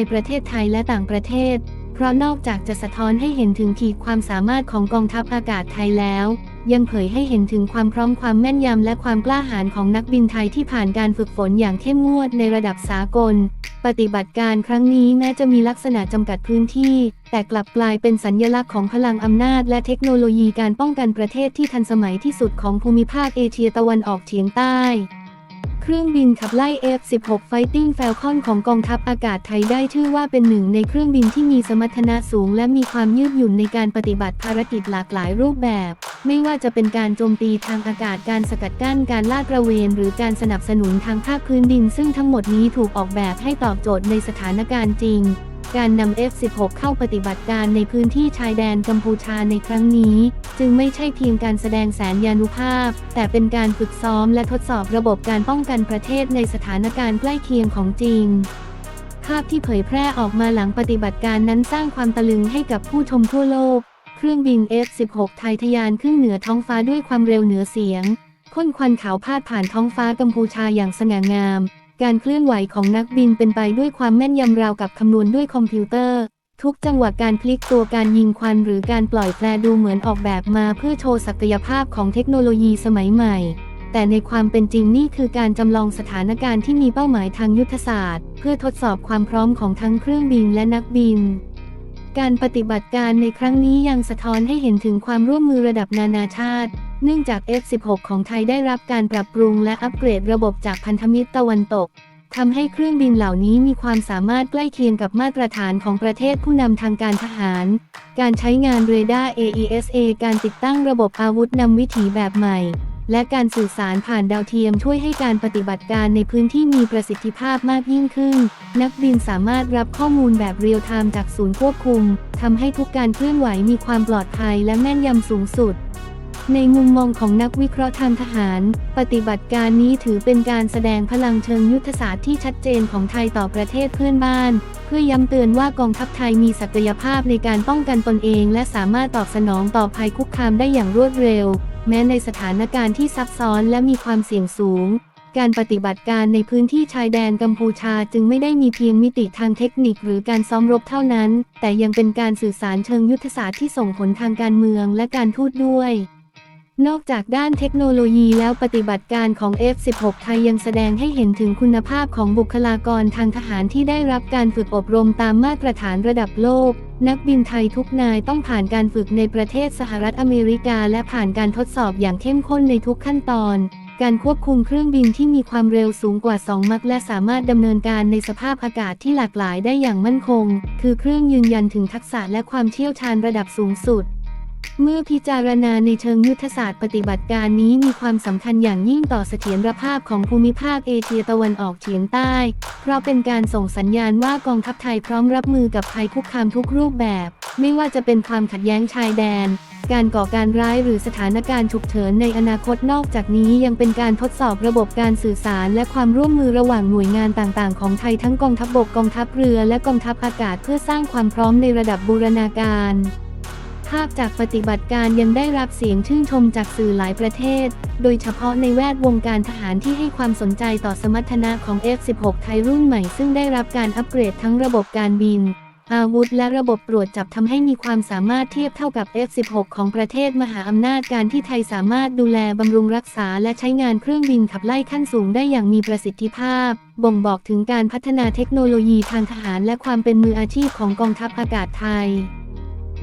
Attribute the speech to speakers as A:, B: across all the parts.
A: ในประเทศไทยและต่างประเทศ เพราะนอกจากจะสะท้อนให้เห็นถึงขีดความสามารถของกองทัพอากาศไทยแล้ว ยังเผยให้เห็นถึงความพร้อมความแม่นยำและความกล้าหาญของนักบินไทยที่ผ่านการฝึกฝนอย่างเข้มงวดในระดับสากล ปฏิบัติการครั้งนี้แม้จะมีลักษณะจำกัดพื้นที่ แต่กลับกลายเป็นสัญญลักษณ์ของพลังอำนาจ และเทคโนโลยีการป้องกันประเทศที่ทันสมัยที่สุดของภูมิภาคเอเชียตะวันออกเฉียงใต้ เครื่องบินขับไล่ F-16 Fighting Falcon ของกองทัพอากาศไทยได้ชื่อว่าเป็นหนึ่งในเครื่องบินที่มีสมรรถนะสูง และมีความยืดหยุ่นในการปฏิบัติภารกิจหลากหลายรูปแบบ ไม่ว่าจะเป็นการโจมตีทางอากาศการสกัดกั้นการลาดตระเวน หรือการสนับสนุนทางภาคพื้นดิน ซึ่งทั้งหมดนี้ถูกออกแบบให้ตอบโจทย์ในสถานการณ์จริง การนำ F-16 เข้าปฏิบัติการในพื้นที่ชายแดนกัมพูชาในครั้งนี้ จึงไม่ใช่เพียงการแสดงแสนยานุภาพ แต่เป็นการฝึกซ้อมและทดสอบระบบการป้องกันประเทศในสถานการณ์ใกล้เคียงของจริง ภาพที่เผยแพร่ออกมาหลังปฏิบัติการนั้นสร้างความตะลึงให้กับผู้ชมทั่วโลก เครื่องบิน F-16 ไทยทยานขึ้นเหนือท้องฟ้าด้วยความเร็วเหนือเสียง พ่นควันขาวพาดผ่านท้องฟ้ากัมพูชาอย่างสง่างาม การเคลื่อนไหวของนักบินเป็นไปด้วยความแม่นยำราวกับคำนวณด้วยคอมพิวเตอร์ ทุกจังหวะการพลิกตัวการยิงควันหรือการปล่อยแฟลร์ดูเหมือนออกแบบมาเพื่อโชว์ศักยภาพของเทคโนโลยีสมัยใหม่ แต่ในความเป็นจริงนี่คือการจำลองสถานการณ์ที่มีเป้าหมายทางยุทธศาสตร์ เพื่อทดสอบความพร้อมของทั้งเครื่องบินและนักบินการปฏิบัติการในครั้งนี้ยังสะท้อนให้เห็นถึงความร่วมมือระดับนานาชาติ เนื่องจาก F16 ของไทยได้รับการปรับปรุงและอัปเกรดระบบจากพันธมิตรตะวันตกทำให้เครื่องบินเหล่านี้มีความสามารถใกล้เคียงกับมาตรฐานของประเทศผู้นำทางการทหาร การใช้งานเรดาร์ AESA การติดตั้งระบบอาวุธนำวิถีแบบใหม่ และการสื่อสารผ่านดาวเทียมช่วยให้การปฏิบัติการในพื้นที่มีประสิทธิภาพมากยิ่งขึ้น นักบินสามารถรับข้อมูลแบบเรียลไทม์จากศูนย์ควบคุมทำให้ทุกการเคลื่อนไหวมีความปลอดภัยและแม่นยำสูงสุด ในมุมมองของนักวิเคราะห์ทางทหาร ปฏิบัติการนี้ถือเป็นการแสดงพลังเชิงยุทธศาสตร์ที่ชัดเจนของไทยต่อประเทศเพื่อนบ้าน เพื่อย้ำเตือนว่ากองทัพไทยมีศักยภาพในการป้องกันตนเอง และสามารถตอบสนองต่อภัยคุกคามได้อย่างรวดเร็ว แม้ในสถานการณ์ที่ซับซ้อนและมีความเสี่ยงสูง การปฏิบัติการในพื้นที่ชายแดนกัมพูชาจึงไม่ได้มีเพียงมิติทางเทคนิคหรือการซ้อมรบเท่านั้น แต่ยังเป็นการสื่อสารเชิงยุทธศาสตร์ที่ส่งผลทางการเมืองและการทูตด้วย นอกจากด้านเทคโนโลยีแล้วปฏิบัติการของ F16 ไทยยังแสดงให้เห็นถึงคุณภาพของบุคลากรทางทหารที่ได้รับการฝึกอบรมตามมาตรฐานระดับโลก นักบินไทยทุกนายต้องผ่านการฝึกในประเทศสหรัฐอเมริกา และผ่านการทดสอบอย่างเข้มข้นในทุกขั้นตอน การควบคุมเครื่องบินที่มีความเร็วสูงกว่า 2 มักและสามารถดำเนินการในสภาพอากาศที่หลากหลายได้อย่างมั่นคง คือเครื่องยืนยันถึงทักษะและความเชี่ยวชาญระดับสูงสุด เมื่อพิจารณาในเชิงยุทธศาสตร์ปฏิบัติการนี้มีความสำคัญอย่างยิ่งต่อเสถียรภาพของภูมิภาคเอเชียตะวันออกเฉียงใต้ เพราะเป็นการส่งสัญญาณว่ากองทัพไทยพร้อมรับมือกับภัยคุกคามทุกรูปแบบ ไม่ว่าจะเป็นความขัดแย้งชายแดน การก่อการร้ายหรือสถานการณ์ฉุกเฉินในอนาคตนอกจากนี้ยังเป็นการทดสอบระบบการสื่อสาร และความร่วมมือระหว่างหน่วยงานต่างๆ ของไทยทั้งกองทัพบบกกองทัพเรือและกองทัพอากาศเพื่อสร้างความพร้อมในระดับบูรณาการ ภาพจากปฏิบัติการยังได้รับเสียงชื่นชมจากสื่อหลายประเทศ โดยเฉพาะในแวดวงการทหารที่ให้ความสนใจต่อสมรรถนะของ F16 ไทยรุ่นใหม่ซึ่งได้รับการอัปเกรดทั้งระบบการบิน อาวุธและระบบตรวจจับทำให้มีความสามารถเทียบเท่ากับ F16 ของประเทศมหาอำนาจการที่ไทยสามารถดูแลบำรุงรักษาและใช้งานเครื่องบินขับไล่ขั้นสูงได้อย่างมีประสิทธิภาพ บ่งบอกถึงการพัฒนาเทคโนโลยีทางทหารและความเป็นมืออาชีพของกองทัพอากาศไทย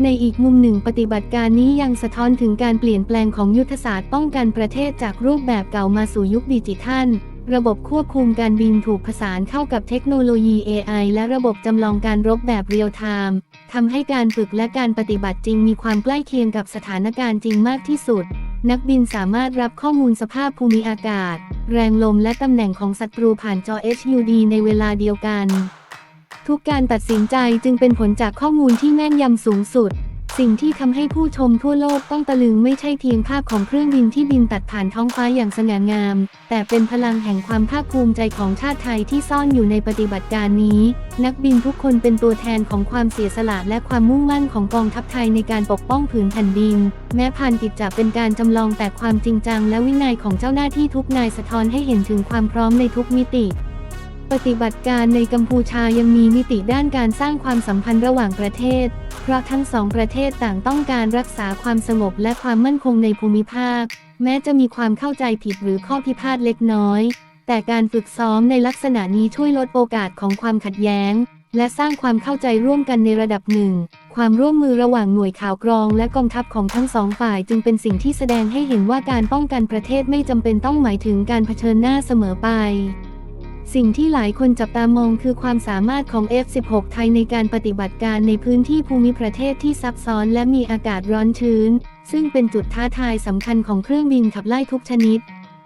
A: ในอีกมุมหนึ่งปฏิบัติการนี้ยังสะท้อนถึงการเปลี่ยนแปลงของยุทธศาสตร์ป้องกันประเทศจากรูปแบบเก่ามาสู่ยุคดิจิทัล ระบบควบคุมการบินถูกผสานเข้ากับเทคโนโลยี AI และระบบจำลองการรบแบบเรียลไทม์ทำให้การฝึกและการปฏิบัติจริงมีความใกล้เคียงกับสถานการณ์จริงมากที่สุด นักบินสามารถรับข้อมูลสภาพภูมิอากาศ แรงลมและตำแหน่งของศัตรูผ่านจอ HUD ในเวลาเดียวกัน ทุกการตัดสินใจจึงเป็นผลจากข้อมูลที่แม่นยำสูงสุด สิ่งที่ทำให้ผู้ชมทั่วโลกต้องตะลึงไม่ใช่เพียงภาพของเครื่องบินที่บินตัดผ่านท้องฟ้าอย่างสง่างาม แต่เป็นพลังแห่งความภาคภูมิใจของชาติไทยที่ซ่อนอยู่ในปฏิบัติการนี้ นักบินทุกคนเป็นตัวแทนของความเสียสละและความมุ่งมั่นของกองทัพไทยในการปกป้องผืนแผ่นดิน แม้ผ่านกิจจะเป็นการจำลองแต่ความจริงจัง และวินัยของเจ้าหน้าที่ทุกนายสะท้อนให้เห็นถึงความพร้อมในทุกมิติ ปฏิบัติการในกัมพูชายังมีมิติด้านการสร้างความสัมพันธ์ระหว่างประเทศ เพราะทั้งสองประเทศต่างต้องการรักษาความสงบและความมั่นคงในภูมิภาค แม้จะมีความเข้าใจผิดหรือข้อพิพาทเล็กน้อย แต่การฝึกซ้อมในลักษณะนี้ช่วยลดโอกาสของความขัดแย้ง และสร้างความเข้าใจร่วมกันในระดับหนึ่ง ความร่วมมือระหว่างหน่วยข่าวกรองและกองทัพของทั้งสองฝ่ายจึงเป็นสิ่งที่แสดงให้เห็นว่าการป้องกันประเทศไม่จำเป็นต้องหมายถึงการเผชิญหน้าเสมอไป สิ่งที่หลายคนจับตามองคือความสามารถของ F-16 ไทยในการปฏิบัติการในพื้นที่ภูมิประเทศที่ซับซ้อนและมีอากาศร้อนชื้น ซึ่งเป็นจุดท้าทายสำคัญของเครื่องบินขับไล่ทุกชนิด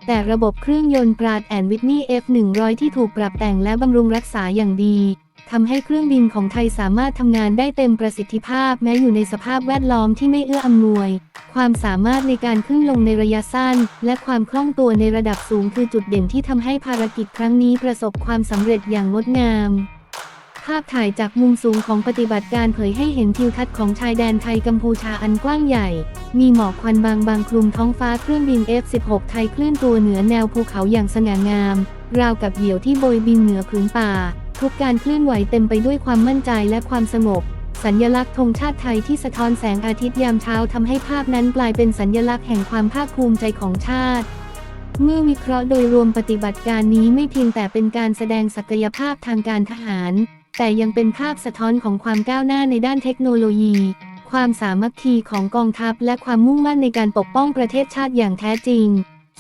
A: แต่ระบบเครื่องยนต์ปราดแอนวิทนี F100 ที่ถูกปรับแต่งและบำรุงรักษาอย่างดี ทำให้เครื่องบินของไทยสามารถทำงานได้เต็มประสิทธิภาพแม้อยู่ในสภาพแวดล้อมที่ไม่เอื้ออำนวย ความสามารถในการขึ้นลงในระยะสั้น และความคล่องตัวในระดับสูงคือจุดเด่นที่ทำให้ภารกิจครั้งนี้ประสบความสำเร็จอย่างงดงาม ภาพถ่ายจากมุมสูงของปฏิบัติการเผยให้เห็นทิวทัศน์ของชายแดนไทยกัมพูชาอันกว้างใหญ่ มีหมอกควันบางบางคลุมท้องฟ้าเครื่องบิน F-16 ไทยเคลื่อนตัวเหนือแนวภูเขาอย่างสง่างาม ราวกับเหยี่ยวที่โบยบินเหนือผืนป่า ทุกการเคลื่อนไหวเต็มไปด้วยความมั่นใจและความสงบ สัญญลักษณ์ธงชาติไทยที่สะท้อนแสงอาทิตย์ยามเช้าทำให้ภาพนั้นกลายเป็นสัญญลักษณ์แห่งความภาคภูมิใจของชาติ เมื่อวิเคราะห์โดยรวมปฏิบัติการนี้ไม่เพียงแต่เป็นการแสดงศักยภาพทางการทหาร แต่ยังเป็นภาพสะท้อนของความก้าวหน้าในด้านเทคโนโลยี ความสามัคคีของกองทัพ และความมุ่งมั่นในการปกป้องประเทศชาติอย่างแท้จริง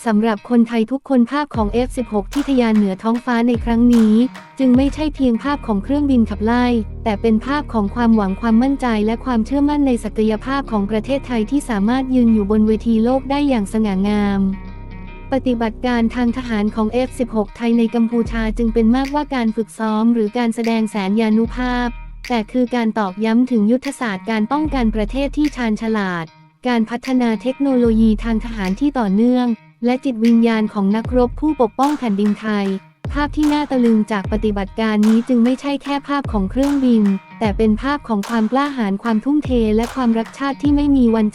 A: สำหรับคนไทยทุกคนภาพของ F16 ที่ทะยานเหนือท้องฟ้าในครั้งนี้ จึงไม่ใช่เพียงภาพของเครื่องบินขับไล่ แต่เป็นภาพของความหวังความมั่นใจและความเชื่อมั่นในศักยภาพของประเทศไทยที่สามารถยืนอยู่บนเวทีโลกได้อย่างสง่างาม ปฏิบัติการทางทหารของ F16 ไทยในกัมพูชาจึงเป็นมากว่าการฝึกซ้อม หรือการแสดงแสนยานุภาพ แต่คือการตอกย้ำถึงยุทธศาสตร์การป้องกันประเทศที่ชาญฉลาด การพัฒนาเทคโนโลยีทางทหารที่ต่อเนื่อง และจิตวิญญาณของนักรบผู้ปกป้องแผ่นดินไทย ภาพที่น่าตะลึงจากปฏิบัติการนี้จึงไม่ใช่แค่ภาพของเครื่องบิน แต่เป็นภาพของความกล้าหาญความทุ่มเทและความรักชาติที่ไม่มีวัน